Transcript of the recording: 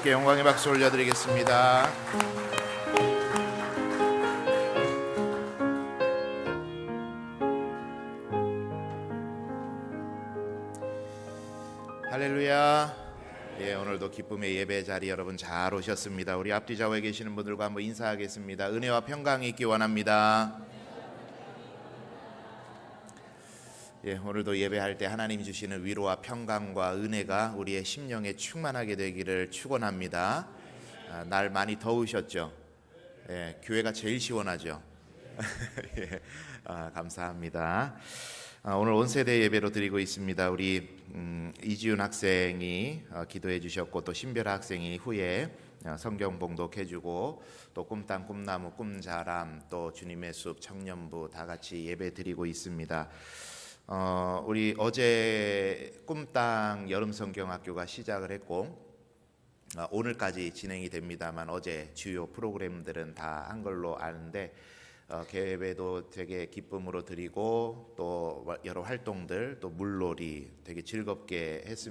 하나님께 영광의 박수 올려드리겠습니다. 할렐루야. 예, 오늘도 기쁨의 예배 자리 여러분 잘 오셨습니다. 우리 앞뒤 좌우에 계시는 분들과 한번 인사하겠습니다. 은혜와 평강이 있기 원합니다. 예, 오늘도 예배할 때 하나님 주시는 위로와 평강과 은혜가 우리의 심령에 충만하게 되기를 축원합니다. 아, 날 많이 더우셨죠? 예, 교회가 제일 시원하죠. 예, 아, 감사합니다. 아, 오늘 온세대 예배로 드리고 있습니다. 우리 음, 이지훈 학생이 어, 기도해 주셨고 또 신별아 학생이 후에 어, 성경 봉독해주고 또 꿈땅 꿈나무 꿈자람 또 주님의 숲 청년부 다 같이 예배 드리고 있습니다. 어, 우리 어제 꿈땅 여름 성경학교가 시작을 했고 어, 오늘까지 진행이 됩니다만 어제 주요 프로그램들은 다 한 걸로 아는데 어, 개회도 되게 기쁨으로 드리고 또 여러 활동들 또 물놀이 되게 즐겁게 했습니다.